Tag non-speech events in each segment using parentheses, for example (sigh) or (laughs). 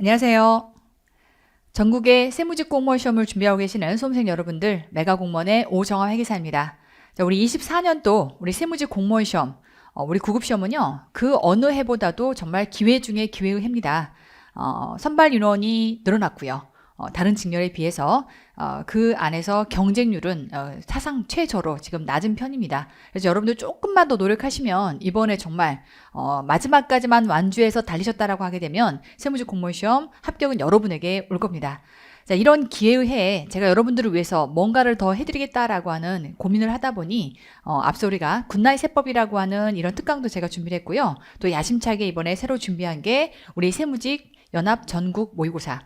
안녕하세요. 전국의 세무직 공무원 시험을 준비하고 계시는 수험생 여러분들, 메가 공무원의 오정화 회계사입니다. 자, 우리 24년도 우리 세무직 공무원 시험, 어, 우리 구급 시험은요, 그 어느 해보다도 정말 기회 중에 기회의 해입니다. 어, 선발 인원이 늘어났고요. 어, 다른 직렬에 비해서 어, 그 안에서 경쟁률은 어, 사상 최저로 지금 낮은 편입니다. 그래서 여러분들 조금만 더 노력하시면 이번에 정말 어, 마지막까지만 완주해서 달리셨다라고 하게 되면 세무직 공무원 시험 합격은 여러분에게 올 겁니다. 자, 이런 기회의 해에 제가 여러분들을 위해서 뭔가를 더 해드리겠다라고 하는 고민을 하다 보니 어, 앞서 우리가 굿나잇 세법이라고 하는 이런 특강도 제가 준비를 했고요. 또 야심차게 이번에 새로 준비한 게 우리 세무직 연합 전국 모의고사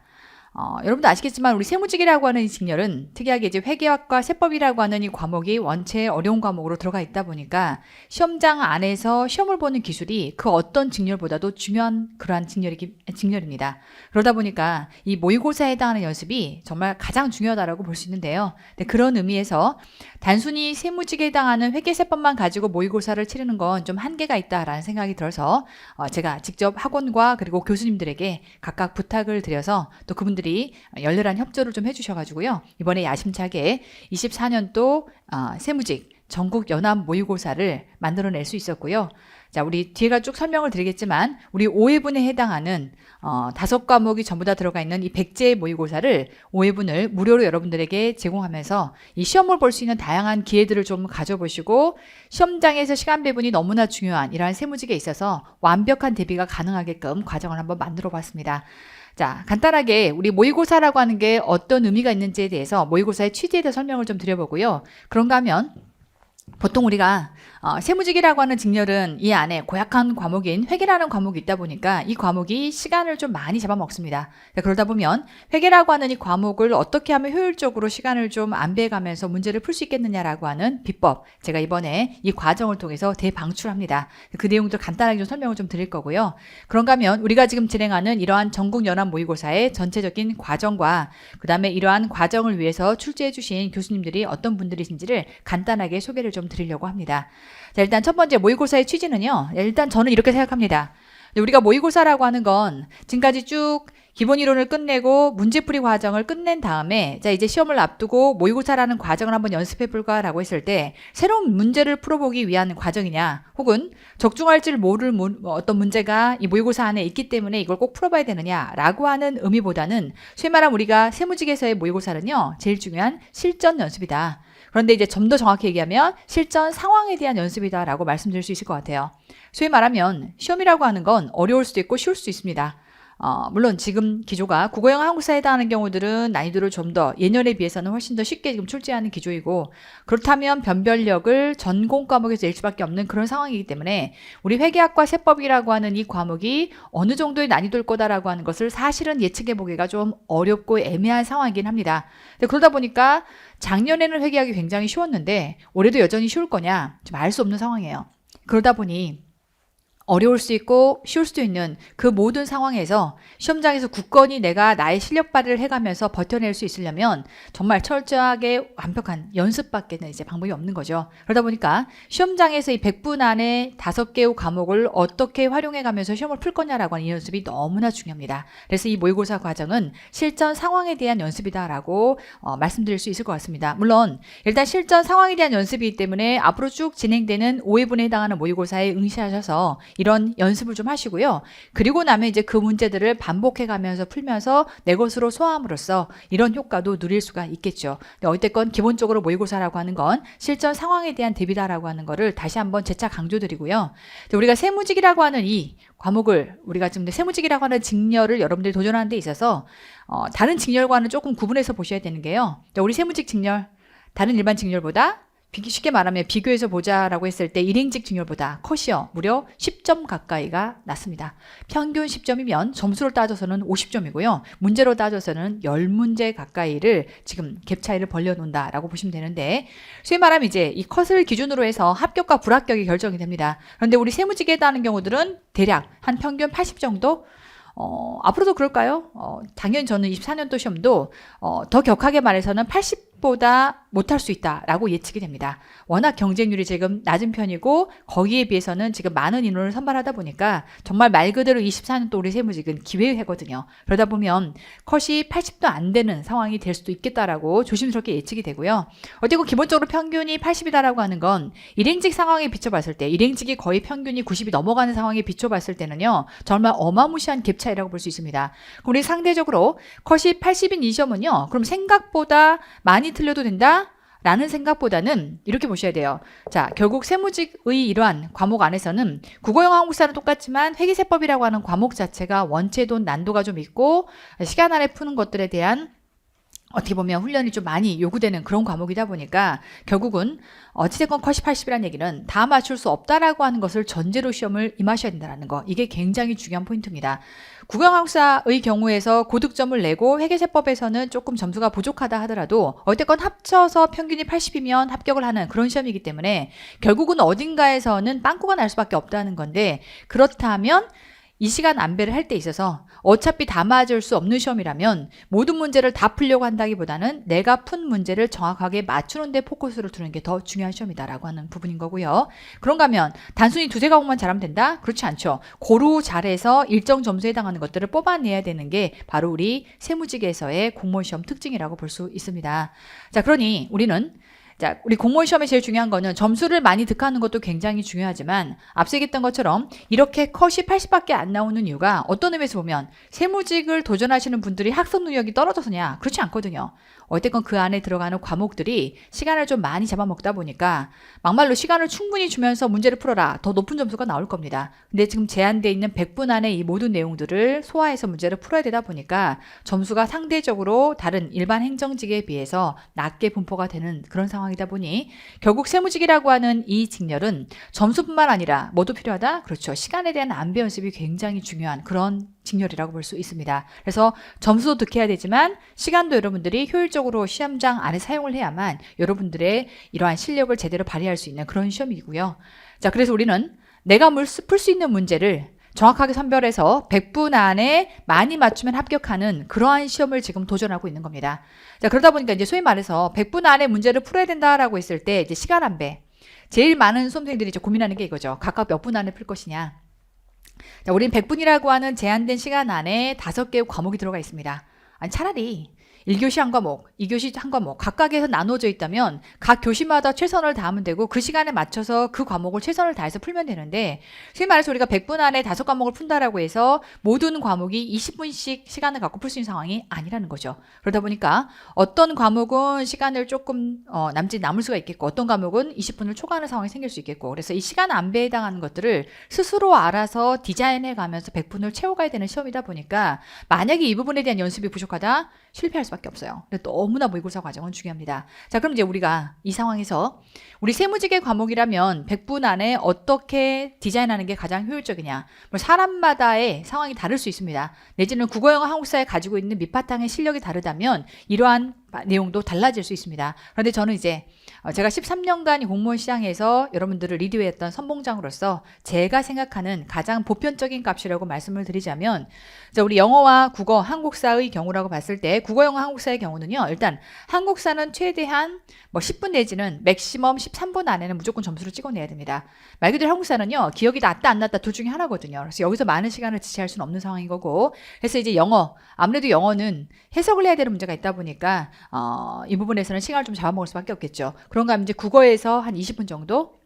어, 여러분도 아시겠지만 우리 세무직이라고 하는 이 직렬은 특이하게 이제 회계학과 세법이라고 하는 이 과목이 원체 어려운 과목으로 들어가 있다 보니까 시험장 안에서 시험을 보는 기술이 그 어떤 직렬보다도 중요한 그러한 직렬이, 직렬입니다. 그러다 보니까 이 모의고사에 해당하는 연습이 정말 가장 중요하다라고 볼 수 있는데요. 네, 그런 의미에서 단순히 세무직에 해당하는 회계세법만 가지고 모의고사를 치르는 건 좀 한계가 있다라는 생각이 들어서 어, 제가 직접 학원과 그리고 교수님들에게 각각 부탁을 드려서 또 그분들이 열렬한 협조를 좀 해주셔가지고요. 이번에 야심차게 24년도 어, 세무직 전국 연합 모의고사를 만들어낼 수 있었고요. 자, 우리 뒤에가 쭉 설명을 드리겠지만 우리 5회분에 해당하는 어, 다섯 과목이 전부 다 들어가 있는 이 백제 모의고사를 5회분을 무료로 여러분들에게 제공하면서 이 시험을 볼 수 있는 다양한 기회들을 좀 가져보시고 시험장에서 시간 배분이 너무나 중요한 이러한 세무직에 있어서 완벽한 대비가 가능하게끔 과정을 한번 만들어 봤습니다. 자, 간단하게 우리 모의고사라고 하는 게 어떤 의미가 있는지에 대해서 모의고사의 취지에 대해 설명을 좀 드려보고요. 그런가 하면 보통 우리가 어, 세무직이라고 하는 직렬은 이 안에 고약한 과목인 회계라는 과목이 있다 보니까 이 과목이 시간을 좀 많이 잡아먹습니다. 그러다 보면 회계라고 하는 이 과목을 어떻게 하면 효율적으로 시간을 좀 안배가면서 문제를 풀 수 있겠느냐라고 하는 비법 제가 이번에 이 과정을 통해서 대방출합니다. 그 내용들 간단하게 좀 설명을 좀 드릴 거고요. 그런가 하면 우리가 지금 진행하는 이러한 전국연합 모의고사의 전체적인 과정과 그 다음에 이러한 과정을 위해서 출제해 주신 교수님들이 어떤 분들이신지를 간단하게 소개를 좀 드리려고 합니다. 자, 일단 첫 번째 모의고사의 취지는요. 일단 저는 이렇게 생각합니다. 우리가 모의고사라고 하는 건 지금까지 쭉 기본 이론을 끝내고 문제풀이 과정을 끝낸 다음에 자 이제 시험을 앞두고 모의고사라는 과정을 한번 연습해 볼까라고 했을 때 새로운 문제를 풀어보기 위한 과정이냐 혹은 적중할지를 모를 문, 뭐 어떤 문제가 이 모의고사 안에 있기 때문에 이걸 꼭 풀어봐야 되느냐라고 하는 의미보다는 소위 말하면 우리가 세무직에서의 모의고사는요 제일 중요한 실전 연습이다. 그런데 이제 좀 더 정확히 얘기하면 실전 상황에 대한 연습이다라고 말씀드릴 수 있을 것 같아요. 소위 말하면 시험이라고 하는 건 어려울 수도 있고 쉬울 수도 있습니다. 어, 물론 지금 기조가 국어영 한국사에 해당하는 경우들은 난이도를 좀 더 예년에 비해서는 훨씬 더 쉽게 지금 출제하는 기조이고 그렇다면 변별력을 전공 과목에서 낼 수밖에 없는 그런 상황이기 때문에 우리 회계학과 세법이라고 하는 이 과목이 어느 정도의 난이도일 거다라고 하는 것을 사실은 예측해 보기가 좀 어렵고 애매한 상황이긴 합니다. 그러다 보니까 작년에는 회계학이 굉장히 쉬웠는데 올해도 여전히 쉬울 거냐 좀 알 수 없는 상황이에요. 그러다 보니 어려울 수 있고 쉬울 수도 있는 그 모든 상황에서 시험장에서 굳건히 내가 나의 실력 발휘를 해가면서 버텨낼 수 있으려면 정말 철저하게 완벽한 연습밖에는 이제 방법이 없는 거죠. 그러다 보니까 시험장에서 이 100분 안에 다섯 개의 과목을 어떻게 활용해가면서 시험을 풀 거냐라고 하는 이 연습이 너무나 중요합니다. 그래서 이 모의고사 과정은 실전 상황에 대한 연습이다라고 어, 말씀드릴 수 있을 것 같습니다. 물론 일단 실전 상황에 대한 연습이기 때문에 앞으로 쭉 진행되는 5회분에 해당하는 모의고사에 응시하셔서 이런 연습을 좀 하시고요. 그리고 나면 이제 그 문제들을 반복해 가면서 풀면서 내 것으로 소화함으로써 이런 효과도 누릴 수가 있겠죠. 근데 어쨌건 기본적으로 모의고사라고 하는 건 실전 상황에 대한 대비다라고 하는 거를 다시 한번 재차 강조드리고요. 우리가 세무직이라고 하는 이 과목을 우리가 지금 세무직이라고 하는 직렬을 여러분들이 도전하는 데 있어서 어, 다른 직렬과는 조금 구분해서 보셔야 되는 게요. 우리 세무직 직렬 다른 일반 직렬보다 쉽게 말하면 비교해서 보자라고 했을 때 일행직 직렬보다 컷이요 무려 10점 가까이가 낮습니다. 평균 10점이면 점수를 따져서는 50점이고요. 문제로 따져서는 10문제 가까이를 지금 갭 차이를 벌려놓는다라고 보시면 되는데 소위 말하면 이제 이 컷을 기준으로 해서 합격과 불합격이 결정이 됩니다. 그런데 우리 세무직에 해당하는 경우들은 대략 한 평균 80 정도 어, 앞으로도 그럴까요? 어, 당연히 저는 24년도 시험도 어, 더 격하게 말해서는 80 생각 보다 못할 수 있다라고 예측이 됩니다. 워낙 경쟁률이 지금 낮은 편이고 거기에 비해서는 지금 많은 인원을 선발하다 보니까 정말 말 그대로 24년도 우리 세무직은 기회거든요. 그러다 보면 컷이 80도 안 되는 상황이 될 수도 있겠다라고 조심스럽게 예측이 되고요. 어쨌든 기본적으로 평균이 80이다라고 하는 건 일행직 상황에 비춰봤을 때 일행직이 거의 평균이 90이 넘어가는 상황에 비춰봤을 때는요. 정말 어마무시한 갭 차이라고 볼 수 있습니다. 우리 상대적으로 컷이 80인 이 시험은요. 그럼 생각보다 많이 틀려도 된다? 라는 생각보다는 이렇게 보셔야 돼요. 자, 결국 세무직의 이러한 과목 안에서는 국어영어 한국사는 똑같지만 회계세법이라고 하는 과목 자체가 원체도 난도가 좀 있고 시간 안에 푸는 것들에 대한 어떻게 보면 훈련이 좀 많이 요구되는 그런 과목이다 보니까 결국은 어찌됐건 컷이 80이라는 얘기는 다 맞출 수 없다라고 하는 것을 전제로 시험을 임하셔야 된다는 거. 이게 굉장히 중요한 포인트입니다. 국영학사의 경우에서 고득점을 내고 회계세법에서는 조금 점수가 부족하다 하더라도 어쨌건 합쳐서 평균이 80이면 합격을 하는 그런 시험이기 때문에 결국은 어딘가에서는 빵꾸가 날 수밖에 없다는 건데 그렇다면 이 시간 안배를 할 때 있어서 어차피 다 맞을 수 없는 시험이라면 모든 문제를 다 풀려고 한다기보다는 내가 푼 문제를 정확하게 맞추는 데 포커스를 두는 게 더 중요한 시험이다라고 하는 부분인 거고요. 그런가 하면 단순히 두세 과목만 잘하면 된다? 그렇지 않죠. 고루 잘해서 일정 점수에 해당하는 것들을 뽑아내야 되는 게 바로 우리 세무직에서의 공무원 시험 특징이라고 볼 수 있습니다. 자, 그러니 우리는 자, 우리 공무원 시험에 제일 중요한 거는 점수를 많이 득하는 것도 굉장히 중요하지만 앞서 얘기했던 것처럼 이렇게 컷이 80밖에 안 나오는 이유가 어떤 의미에서 보면 세무직을 도전하시는 분들이 학습 능력이 떨어져서냐? 그렇지 않거든요. 어쨌건 그 안에 들어가는 과목들이 시간을 좀 많이 잡아먹다 보니까 막말로 시간을 충분히 주면서 문제를 풀어라. 더 높은 점수가 나올 겁니다. 근데 지금 제한되어 있는 100분 안에 이 모든 내용들을 소화해서 문제를 풀어야 되다 보니까 점수가 상대적으로 다른 일반 행정직에 비해서 낮게 분포가 되는 그런 상황이다 보니 결국 세무직이라고 하는 이 직렬은 점수뿐만 아니라 뭐도 필요하다? 그렇죠. 시간에 대한 안배 연습이 굉장히 중요한 그런 직렬이라고 볼 수 있습니다. 그래서 점수도 득해야 되지만 시간도 여러분들이 효율적으로 시험장 안에 사용을 해야만 여러분들의 이러한 실력을 제대로 발휘할 수 있는 그런 시험이고요. 자, 그래서 우리는 내가 풀 수 있는 문제를 정확하게 선별해서 100분 안에 많이 맞추면 합격하는 그러한 시험을 지금 도전하고 있는 겁니다. 자, 그러다 보니까 이제 소위 말해서 100분 안에 문제를 풀어야 된다라고 했을 때 이제 시간 안배. 제일 많은 수험생들이 이제 고민하는 게 이거죠. 각각 몇 분 안에 풀 것이냐. 자, 우린 100분이라고 하는 제한된 시간 안에 다섯 개의 과목이 들어가 있습니다. 아니, 차라리 1교시 한 과목, 2교시 한 과목 각각에서 나눠져 있다면 각 교시마다 최선을 다하면 되고 그 시간에 맞춰서 그 과목을 최선을 다해서 풀면 되는데 소위 말해서 우리가 100분 안에 다섯 과목을 푼다라고 해서 모든 과목이 20분씩 시간을 갖고 풀 수 있는 상황이 아니라는 거죠. 그러다 보니까 어떤 과목은 시간을 조금 어, 남짓 남을 수가 있겠고 어떤 과목은 20분을 초과하는 상황이 생길 수 있겠고 그래서 이 시간 안배에 해당하는 것들을 스스로 알아서 디자인해 가면서 100분을 채워가야 되는 시험이다 보니까 만약에 이 부분에 대한 연습이 부족하다 실패할 수밖에 없어요. 너무나 모의고사 과정은 중요합니다. 자, 그럼 이제 우리가 이 상황에서 우리 세무직의 과목이라면 100분 안에 어떻게 디자인하는 게 가장 효율적이냐. 뭐 사람마다의 상황이 다를 수 있습니다. 내지는 국어, 영어, 한국사에 가지고 있는 밑바탕의 실력이 다르다면 이러한 내용도 달라질 수 있습니다. 그런데 저는 이제 어, 제가 13년간 공무원 시장에서 여러분들을 리드했던 선봉장으로서 제가 생각하는 가장 보편적인 값이라고 말씀을 드리자면 자, 우리 영어와 국어, 한국사의 경우라고 봤을 때 국어, 영어, 한국사의 경우는요. 일단 한국사는 최대한 뭐 10분 내지는 맥시멈 13분 안에는 무조건 점수를 찍어내야 됩니다. 말 그대로 한국사는요. 기억이 났다 안 났다 둘 중에 하나거든요. 그래서 여기서 많은 시간을 지체할 수는 없는 상황인 거고 그래서 이제 영어 아무래도 영어는 해석을 해야 되는 문제가 있다 보니까 어, 이 부분에서는 시간을 좀 잡아먹을 수밖에 없겠죠. 그런가 하면 이제 국어에서 한 20분 정도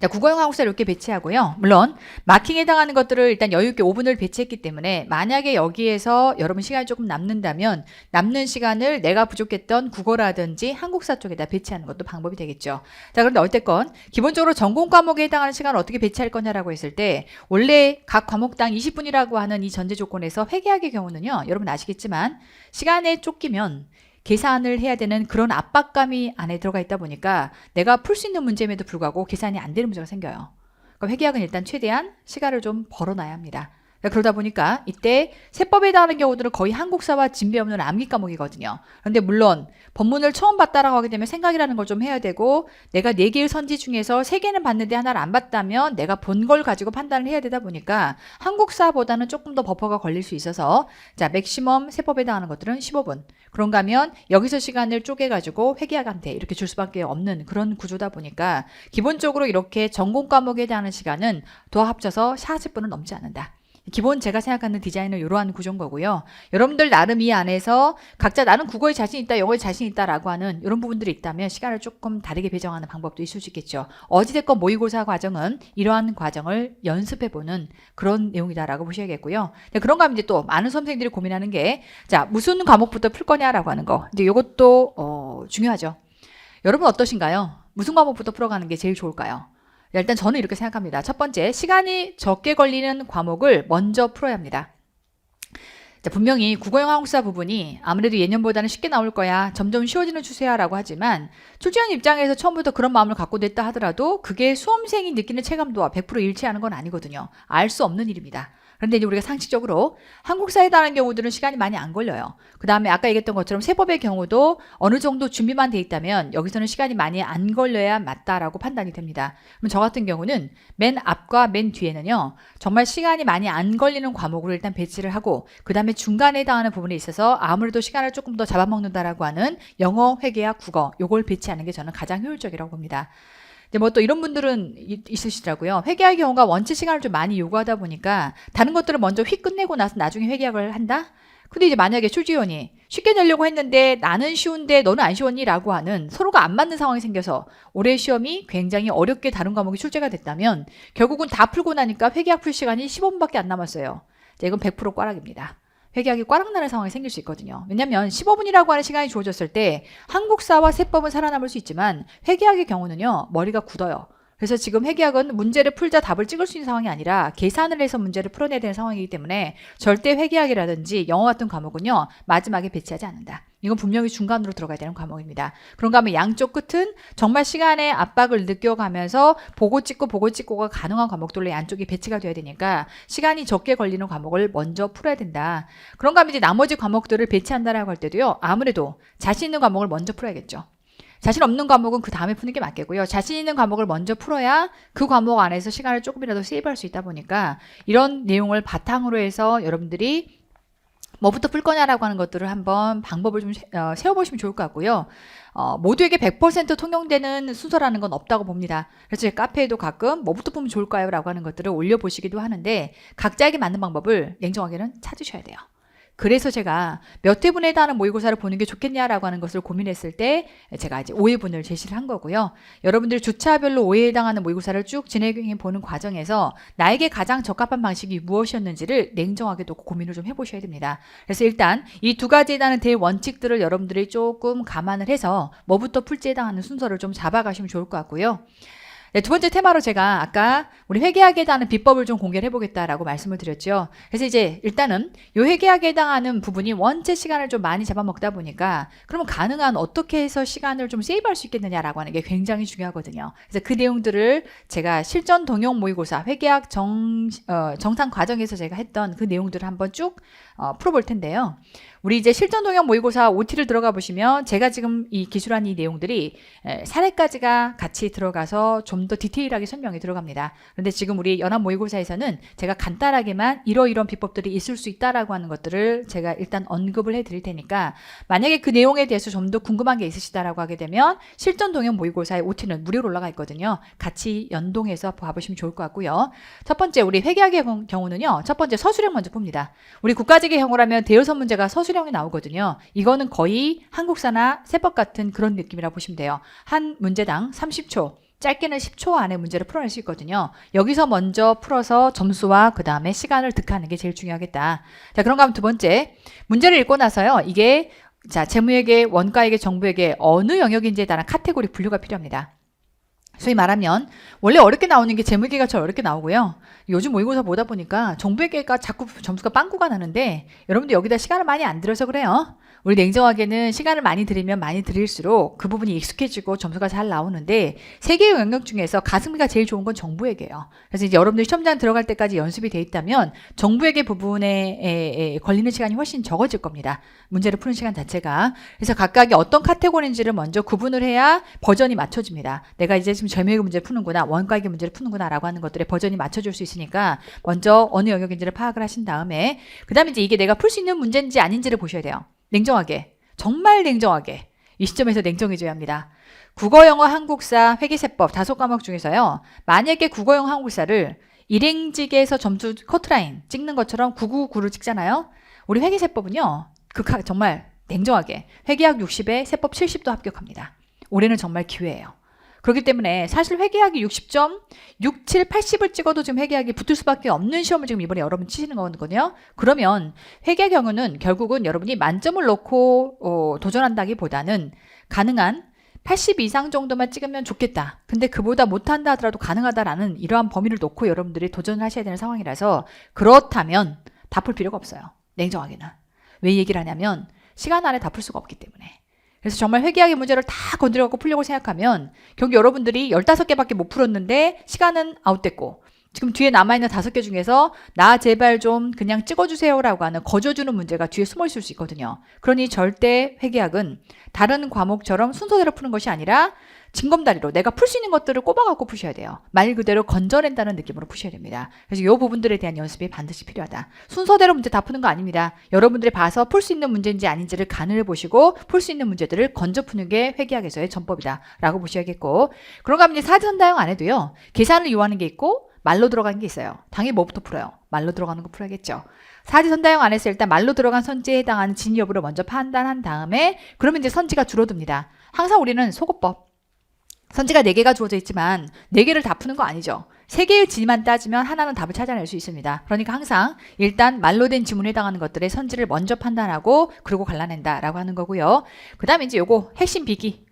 자, 국어용 한국사 이렇게 배치하고요. 물론 마킹에 해당하는 것들을 일단 여유 있게 5분을 배치했기 때문에 만약에 여기에서 여러분 시간이 조금 남는다면 남는 시간을 내가 부족했던 국어라든지 한국사 쪽에다 배치하는 것도 방법이 되겠죠. 자, 그런데 어쨌건 기본적으로 전공 과목에 해당하는 시간을 어떻게 배치할 거냐라고 했을 때 원래 각 과목당 20분이라고 하는 이 전제 조건에서 회계학의 경우는요. 여러분 아시겠지만 시간에 쫓기면 계산을 해야 되는 그런 압박감이 안에 들어가 있다 보니까 내가 풀 수 있는 문제임에도 불구하고 계산이 안 되는 문제가 생겨요. 그럼 회계학은 일단 최대한 시간을 좀 벌어놔야 합니다. 그러다 보니까 이때 세법에 해당하는 경우들은 거의 한국사와 진배 없는 암기 과목이거든요. 그런데 물론 법문을 처음 봤다라고 하게 되면 생각이라는 걸 좀 해야 되고 내가 네 개의 선지 중에서 세 개는 봤는데 하나를 안 봤다면 내가 본 걸 가지고 판단을 해야 되다 보니까 한국사보다는 조금 더 버퍼가 걸릴 수 있어서 자 맥시멈 세법에 해당하는 것들은 15분. 그런가 하면 여기서 시간을 쪼개 가지고 회계학한테 이렇게 줄 수밖에 없는 그런 구조다 보니까 기본적으로 이렇게 전공 과목에 대한 시간은 더 합쳐서 40분은 넘지 않는다. 기본 제가 생각하는 디자인은 이러한 구조인 거고요. 여러분들 나름 이 안에서 각자 나는 국어에 자신 있다, 영어에 자신 있다라고 하는 이런 부분들이 있다면 시간을 조금 다르게 배정하는 방법도 있을 수 있겠죠. 어찌됐건 모의고사 과정은 이러한 과정을 연습해보는 그런 내용이다라고 보셔야겠고요. 네, 그런가 하면 이제 또 많은 수험생들이 고민하는 게, 자, 무슨 과목부터 풀 거냐라고 하는 거. 이제 이것도, 어, 중요하죠. 여러분 어떠신가요? 무슨 과목부터 풀어가는 게 제일 좋을까요? 일단 저는 이렇게 생각합니다. 첫 번째, 시간이 적게 걸리는 과목을 먼저 풀어야 합니다. 자, 분명히 국어영 한국사 부분이 아무래도 예년보다는 쉽게 나올 거야. 점점 쉬워지는 추세야라고 하지만 출제원 입장에서 처음부터 그런 마음을 갖고 냈다 하더라도 그게 수험생이 느끼는 체감도와 100% 일치하는 건 아니거든요. 알 수 없는 일입니다. 그런데 이제 우리가 상식적으로 한국 사에 해당하는 경우들은 시간이 많이 안 걸려요. 그 다음에 아까 얘기했던 것처럼 세법의 경우도 어느 정도 준비만 돼 있다면 여기서는 시간이 많이 안 걸려야 맞다라고 판단이 됩니다. 그럼 저 같은 경우는 맨 앞과 맨 뒤에는요, 정말 시간이 많이 안 걸리는 과목으로 일단 배치를 하고, 그 다음에 중간에 해당하는 부분에 있어서 아무래도 시간을 조금 더 잡아먹는다라고 하는 영어, 회계학, 국어, 요걸 배치하는 게 저는 가장 효율적이라고 봅니다. 근데 뭐 또 이런 분들은 이- 있으시더라고요. 회계학 경우가 원체 시간을 좀 많이 요구하다 보니까 다른 것들을 먼저 휙 끝내고 나서 나중에 회계학을 한다? 근데 이제 만약에 출지원이 쉽게 내려고 했는데 나는 쉬운데 너는 안 쉬웠니? 라고 하는 서로가 안 맞는 상황이 생겨서 올해 시험이 굉장히 어렵게 다른 과목이 출제가 됐다면 결국은 다 풀고 나니까 회계학 풀 시간이 15분밖에 안 남았어요. 자, 이건 100% 꽈락입니다. 회계학이 꽈락나는 상황이 생길 수 있거든요. 왜냐면 15분이라고 하는 시간이 주어졌을 때 한국사와 세법은 살아남을 수 있지만 회계학의 경우는요, 머리가 굳어요. 그래서 지금 회계학은 문제를 풀자 답을 찍을 수 있는 상황이 아니라 계산을 해서 문제를 풀어내야 되는 상황이기 때문에 절대 회계학이라든지 영어 같은 과목은요, 마지막에 배치하지 않는다. 이건 분명히 중간으로 들어가야 되는 과목입니다. 그런가 하면 양쪽 끝은 정말 시간의 압박을 느껴가면서 보고 찍고 보고 찍고가 가능한 과목들로 양쪽이 배치가 돼야 되니까 시간이 적게 걸리는 과목을 먼저 풀어야 된다. 그런가 하면 이제 나머지 과목들을 배치한다라고 할 때도요. 아무래도 자신 있는 과목을 먼저 풀어야겠죠. 자신 없는 과목은 그 다음에 푸는 게 맞겠고요. 자신 있는 과목을 먼저 풀어야 그 과목 안에서 시간을 조금이라도 세이브할 수 있다 보니까 이런 내용을 바탕으로 해서 여러분들이 뭐부터 풀 거냐라고 하는 것들을 한번 방법을 좀 세- 어, 세워보시면 좋을 것 같고요. 어, 모두에게 100% 통용되는 순서라는 건 없다고 봅니다. 그래서 제 카페에도 가끔 뭐부터 보면 좋을까요? 라고 하는 것들을 올려보시기도 하는데 각자에게 맞는 방법을 냉정하게는 찾으셔야 돼요. 그래서 제가 몇 회분에 해당하는 모의고사를 보는 게 좋겠냐라고 하는 것을 고민했을 때 제가 이제 5회분을 제시를 한 거고요. 여러분들 주차별로 5회에 해당하는 모의고사를 쭉 진행해 보는 과정에서 나에게 가장 적합한 방식이 무엇이었는지를 냉정하게 놓고 고민을 좀 해보셔야 됩니다. 그래서 일단 이 두 가지에 대한 대원칙들을 여러분들이 조금 감안을 해서 뭐부터 풀지에 해당하는 순서를 좀 잡아가시면 좋을 것 같고요. 네, 두 번째 테마로 제가 아까 우리 회계학에 해당하는 비법을 좀 공개를 해보겠다라고 말씀을 드렸죠. 그래서 이제 일단은 요 회계학에 해당하는 부분이 원체 시간을 좀 많이 잡아먹다 보니까 그러면 가능한 어떻게 해서 시간을 좀 세이브할 수 있겠느냐라고 하는 게 굉장히 중요하거든요. 그래서 그 내용들을 제가 실전 동용 모의고사 회계학 정, 어, 정상 과정에서 제가 했던 그 내용들을 한번 쭉 어, 풀어볼 텐데요. 우리 이제 실전 동영 모의고사 OT를 들어가 보시면 제가 지금 이 기술한 이 내용들이 에, 사례까지가 같이 들어가서 좀 더 디테일하게 설명이 들어갑니다. 그런데 지금 우리 연합 모의고사에서는 제가 간단하게만 이러이런 비법들이 있을 수 있다라고 하는 것들을 제가 일단 언급을 해 드릴 테니까 만약에 그 내용에 대해서 좀 더 궁금한 게 있으시다라고 하게 되면 실전 동영 모의고사의 OT는 무료로 올라가 있거든요. 같이 연동해서 봐보시면 좋을 것 같고요. 첫 번째 우리 회계학의 경- 경우는요. 첫 번째 서술형 먼저 봅니다. 우리 국가직 의 경우라면 대여섯 문제가 서술형이 나오거든요. 이거는 거의 한국사나 세법 같은 그런 느낌이라 보시면 돼요. 한 문제당 30초. 짧게는 10초 안에 문제를 풀어낼 수 있거든요. 여기서 먼저 풀어서 점수와 그 다음에 시간을 득하는 게 제일 중요하겠다. 자, 그런가 하면 두 번째. 문제를 읽고 나서요. 이게 자, 재무에게, 원가에게, 정부에게 어느 영역인지에 따른 카테고리 분류가 필요합니다. 소위 말하면 원래 어렵게 나오는 게 재물계가 제일 어렵게 나오고요. 요즘 모의고사 보다 보니까 정부계가 자꾸 점수가 빵꾸가 나는데 여러분들 여기다 시간을 많이 안 들여서 그래요. 우리 냉정하게는 시간을 많이 들이면 많이 들일수록 그 부분이 익숙해지고 점수가 잘 나오는데 세 개의 영역 중에서 가성비가 제일 좋은 건 정부에게요. 그래서 이제 여러분들이 시험장 들어갈 때까지 연습이 돼 있다면 정부에게 부분에 에, 에, 걸리는 시간이 훨씬 적어질 겁니다. 문제를 푸는 시간 자체가. 그래서 각각이 어떤 카테고리인지를 먼저 구분을 해야 버전이 맞춰집니다. 내가 이제 지금 점유액 문제를 푸는구나, 원가액의 문제를 푸는구나라고 하는 것들의 버전이 맞춰줄 수 있으니까 먼저 어느 영역인지를 파악을 하신 다음에 그 다음에 이제 이게 내가 풀 수 있는 문제인지 아닌지를 보셔야 돼요. 냉정하게, 정말 냉정하게 이 시점에서 냉정해져야 합니다. 국어, 영어, 한국사, 회계세법 다섯 과목 중에서요. 만약에 국어, 영어, 한국사를 일행직에서 점수 커트라인 찍는 것처럼 999를 찍잖아요. 우리 회계세법은요. 그 가- 정말 냉정하게 회계학 60에 세법 70도 합격합니다. 올해는 정말 기회예요. 그렇기 때문에 사실 회계학이 60점, 6, 7, 80을 찍어도 지금 회계학이 붙을 수밖에 없는 시험을 지금 이번에 여러분 치시는 거거든요. 그러면 회계 경우는 결국은 여러분이 만점을 놓고 어, 도전한다기보다는 가능한 80 이상 정도만 찍으면 좋겠다. 근데 그보다 못한다 하더라도 가능하다라는 이러한 범위를 놓고 여러분들이 도전을 하셔야 되는 상황이라서 그렇다면 다 풀 필요가 없어요. 냉정하게는. 왜 얘기를 하냐면 시간 안에 다 풀 수가 없기 때문에. 그래서 정말 회계학의 문제를 다 건드려갖고 풀려고 생각하면 결국 여러분들이 15개밖에 못 풀었는데 시간은 아웃됐고 지금 뒤에 남아있는 다섯 개 중에서 나 제발 좀 그냥 찍어주세요라고 하는 거저주는 문제가 뒤에 숨어 있을 수 있거든요. 그러니 절대 회계학은 다른 과목처럼 순서대로 푸는 것이 아니라 징검다리로 내가 풀 수 있는 것들을 꼽아갖고 푸셔야 돼요. 말 그대로 건져낸다는 느낌으로 푸셔야 됩니다. 그래서 이 부분들에 대한 연습이 반드시 필요하다. 순서대로 문제 다 푸는 거 아닙니다. 여러분들이 봐서 풀 수 있는 문제인지 아닌지를 간을 보시고 풀 수 있는 문제들을 건져 푸는 게 회계학에서의 전법이다 라고 보셔야겠고 그런가 하면 이제 사전 다용 안 해도요. 계산을 요하는 게 있고 말로 들어가는 게 있어요. 당연히 뭐부터 풀어요? 말로 들어가는 거 풀어야겠죠. 사지선다용 안에서 일단 말로 들어간 선지에 해당하는 진위 여부를 먼저 판단한 다음에 그러면 이제 선지가 줄어듭니다. 항상 우리는 속어법 선지가 4개가 주어져 있지만 4개를 다 푸는 거 아니죠. 3개의 진만 따지면 하나는 답을 찾아낼 수 있습니다. 그러니까 항상 일단 말로 된 지문에 해당하는 것들의 선지를 먼저 판단하고 그리고 갈라낸다라고 하는 거고요. 그 다음에 이제 요거 핵심 비기.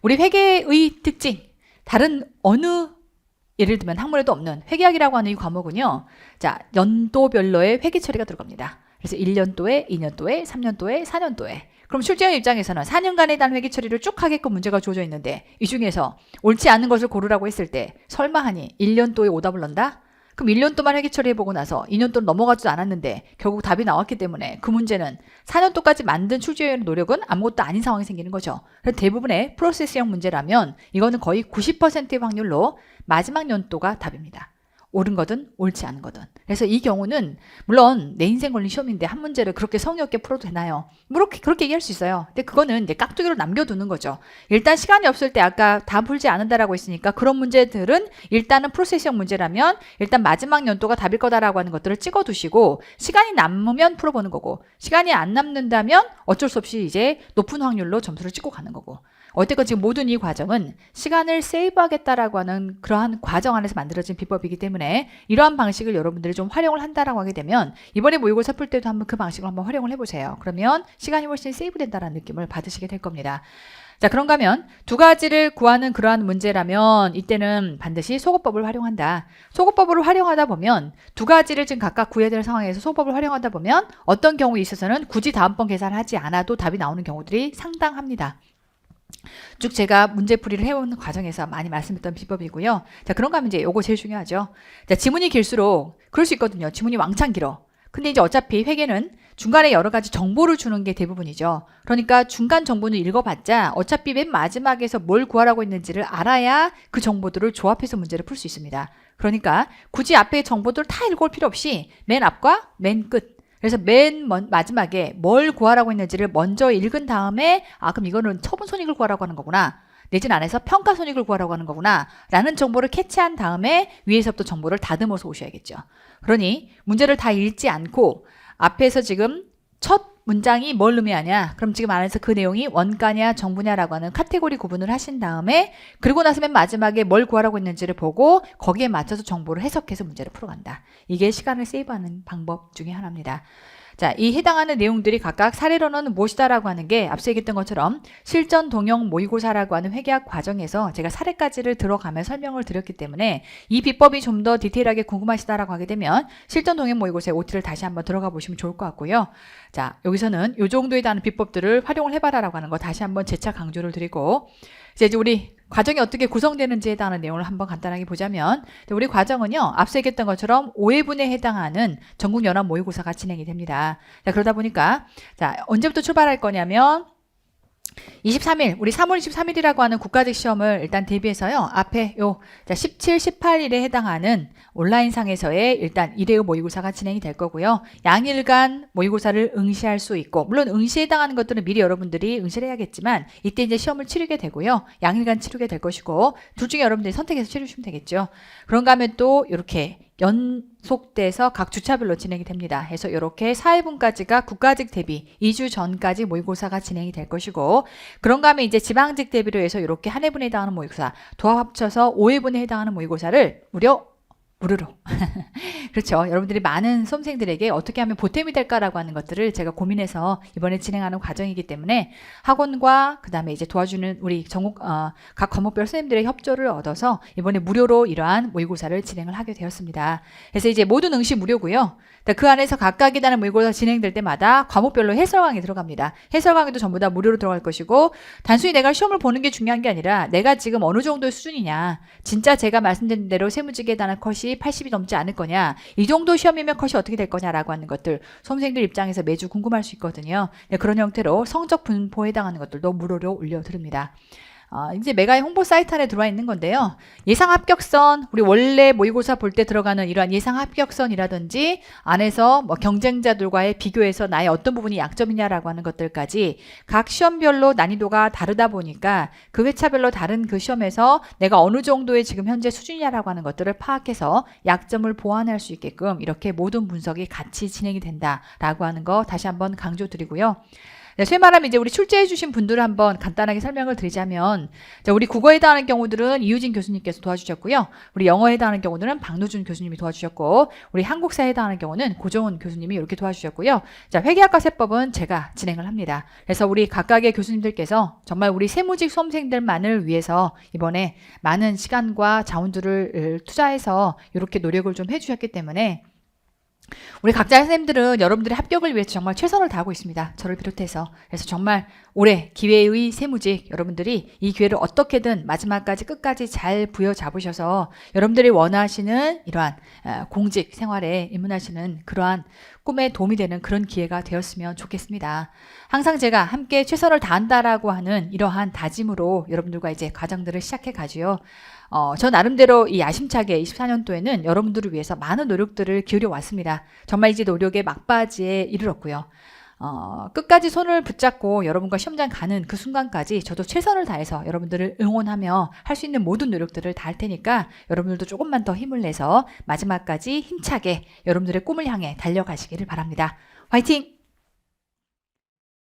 우리 회계의 특징. 다른 어느 예를 들면 학문에도 없는 회계학이라고 하는 이 과목은요. 자, 연도별로의 회계 처리가 들어갑니다. 그래서 1년도에, 2년도에, 3년도에, 4년도에. 그럼 출제원 입장에서는 4년간에 대한 회계 처리를 쭉 하게끔 문제가 주어져 있는데 이 중에서 옳지 않은 것을 고르라고 했을 때 설마 하니 1년도에 오답을 넣는다? 그럼 1년 동안 회계 처리해보고 나서 2년 동안 넘어가지도 않았는데 결국 답이 나왔기 때문에 그 문제는 4년 동까지 만든 출제위원의 노력은 아무것도 아닌 상황이 생기는 거죠. 대부분의 프로세스형 문제라면 이거는 거의 90%의 확률로 마지막 연도가 답입니다. 옳은 거든 옳지 않은 거든. 그래서 이 경우는 물론 내 인생 걸린 시험인데 한 문제를 그렇게 성의 없게 풀어도 되나요? 뭐 그렇게 그렇게 얘기할 수 있어요. 근데 그거는 이제 깍두기로 남겨두는 거죠. 일단 시간이 없을 때 아까 다 풀지 않는다라고 했으니까 그런 문제들은 일단은 프로세스형 문제라면 일단 마지막 연도가 답일 거다라고 하는 것들을 찍어두시고 시간이 남으면 풀어보는 거고 시간이 안 남는다면 어쩔 수 없이 이제 높은 확률로 점수를 찍고 가는 거고 어쨌건 지금 모든 이 과정은 시간을 세이브하겠다라고 하는 그러한 과정 안에서 만들어진 비법이기 때문에 이러한 방식을 여러분들이 좀 활용을 한다라고 하게 되면 이번에 모의고사 풀 때도 한번 그 방식을 한번 활용을 해보세요. 그러면 시간이 훨씬 세이브된다는 느낌을 받으시게 될 겁니다. 자, 그런가 하면 두 가지를 구하는 그러한 문제라면 이때는 반드시 소거법을 활용한다. 소거법을 활용하다 보면 두 가지를 지금 각각 구해야 되는 상황에서 소거법을 활용하다 보면 어떤 경우에 있어서는 굳이 다음번 계산하지 않아도 답이 나오는 경우들이 상당합니다. 쭉 제가 문제풀이를 해온 과정에서 많이 말씀했던 비법이고요. 자, 그런가 하면 이제 요거 제일 중요하죠. 자, 지문이 길수록 그럴 수 있거든요. 지문이 왕창 길어. 근데 이제 어차피 회계는 중간에 여러 가지 정보를 주는 게 대부분이죠. 그러니까 중간 정보는 읽어봤자 어차피 맨 마지막에서 뭘 구하라고 했는지를 알아야 그 정보들을 조합해서 문제를 풀 수 있습니다. 그러니까 굳이 앞에 정보들 다 읽어올 필요 없이 맨 앞과 맨 끝. 그래서 맨 먼- 마지막에 뭘 구하라고 했는지를 먼저 읽은 다음에 아 그럼 이거는 처분 손익을 구하라고 하는 거구나. 내진 안에서 평가 손익을 구하라고 하는 거구나. 라는 정보를 캐치한 다음에 위에서부터 정보를 다듬어서 오셔야겠죠. 그러니 문제를 다 읽지 않고 앞에서 지금 첫 문장이 뭘 의미하냐? 그럼 지금 안에서 그 내용이 원가냐 정부냐라고 하는 카테고리 구분을 하신 다음에 그리고 나서 맨 마지막에 뭘 구하라고 했는지를 보고 거기에 맞춰서 정보를 해석해서 문제를 풀어간다. 이게 시간을 세이브하는 방법 중에 하나입니다. 자, 이 해당하는 내용들이 각각 사례로는 무엇이다라고 하는 게 앞서 얘기했던 것처럼 실전 동영 모의고사라고 하는 회계학 과정에서 제가 사례까지를 들어가며 설명을 드렸기 때문에 이 비법이 좀 더 디테일하게 궁금하시다라고 하게 되면 실전 동영 모의고사의 OT를 다시 한번 들어가 보시면 좋을 것 같고요. 자, 여기서는 요 정도에 대한 비법들을 활용을 해봐라라고 하는 거 다시 한번 재차 강조를 드리고 이제 이제 우리 과정이 어떻게 구성되는지에 대한 내용을 한번 간단하게 보자면 우리 과정은요 앞서 얘기했던 것처럼 5회분에 해당하는 전국 연합 모의고사가 진행이 됩니다. 자 그러다 보니까 자 언제부터 출발할 거냐면 23일, 우리 3월 23일이라고 하는 국가직 시험을 일단 대비해서요. 앞에 요 자, 17, 18일에 해당하는 온라인상에서의 일단 1회 모의고사가 진행이 될 거고요. 양일간 모의고사를 응시할 수 있고 물론 응시에 해당하는 것들은 미리 여러분들이 응시를 해야겠지만 이때 이제 시험을 치르게 되고요. 양일간 치르게 될 것이고 둘 중에 여러분들이 선택해서 치르시면 되겠죠. 그런가 하면 또 이렇게 연속돼서 각 주차별로 진행이 됩니다. 해서 이렇게 4회분까지가 국가직 대비 2주 전까지 모의고사가 진행이 될 것이고 그런가 하면 이제 지방직 대비로 해서 이렇게 한 회분에 해당하는 모의고사 도합 합쳐서 5회분에 해당하는 모의고사를 무려 무료로. (laughs) 그렇죠. 여러분들이 많은 수험생들에게 어떻게 하면 보탬이 될까라고 하는 것들을 제가 고민해서 이번에 진행하는 과정이기 때문에 학원과 그 다음에 이제 도와주는 우리 전국, 어, 각 과목별 선생님들의 협조를 얻어서 이번에 무료로 이러한 모의고사를 진행을 하게 되었습니다. 그래서 이제 모든 응시 무료고요. 그 안에서 각각에 대한 모의고사 진행될 때마다 과목별로 해설 강의 들어갑니다. 해설 강의도 전부 다 무료로 들어갈 것이고 단순히 내가 시험을 보는 게 중요한 게 아니라 내가 지금 어느 정도의 수준이냐 진짜 제가 말씀드린 대로 세무직에 대한 컷이 80이 넘지 않을 거냐 이 정도 시험이면 컷이 어떻게 될 거냐라고 하는 것들 수험생들 입장에서 매주 궁금할 수 있거든요. 네, 그런 형태로 성적 분포에 해당하는 것들도 무료로 올려드립니다. 어, 이제 메가의 홍보 사이트 안에 들어와 있는 건데요. 예상 합격선, 우리 원래 모의고사 볼 때 들어가는 이러한 예상 합격선이라든지 안에서 뭐 경쟁자들과의 비교해서 나의 어떤 부분이 약점이냐라고 하는 것들까지 각 시험별로 난이도가 다르다 보니까 그 회차별로 다른 그 시험에서 내가 어느 정도의 지금 현재 수준이냐라고 하는 것들을 파악해서 약점을 보완할 수 있게끔 이렇게 모든 분석이 같이 진행이 된다라고 하는 거 다시 한번 강조드리고요. 네, 소위 말하면 이제 우리 출제해 주신 분들을 한번 간단하게 설명을 드리자면, 자, 우리 국어에 해당하는 경우들은 이유진 교수님께서 도와주셨고요. 우리 영어에 해당하는 경우들은 박노준 교수님이 도와주셨고, 우리 한국사에 해당하는 경우는 고정훈 교수님이 이렇게 도와주셨고요. 자, 회계학과 세법은 제가 진행을 합니다. 그래서 우리 각각의 교수님들께서 정말 우리 세무직 수험생들만을 위해서 이번에 많은 시간과 자원들을 투자해서 이렇게 노력을 좀 해주셨기 때문에 우리 각자 선생님들은 여러분들의 합격을 위해서 정말 최선을 다하고 있습니다. 저를 비롯해서. 그래서 정말 올해 기회의 세무직 여러분들이 이 기회를 어떻게든 마지막까지 끝까지 잘 부여잡으셔서 여러분들이 원하시는 이러한 어, 공직 생활에 입문하시는 그러한 꿈에 도움이 되는 그런 기회가 되었으면 좋겠습니다. 항상 제가 함께 최선을 다한다라고 하는 이러한 다짐으로 여러분들과 이제 과정들을 시작해 가지요. 어, 저 나름대로 이 야심차게 24년도에는 여러분들을 위해서 많은 노력들을 기울여 왔습니다. 정말 이제 노력의 막바지에 이르렀고요. 어, 끝까지 손을 붙잡고 여러분과 시험장 가는 그 순간까지 저도 최선을 다해서 여러분들을 응원하며 할 수 있는 모든 노력들을 다 할 테니까 여러분들도 조금만 더 힘을 내서 마지막까지 힘차게 여러분들의 꿈을 향해 달려가시기를 바랍니다. 화이팅!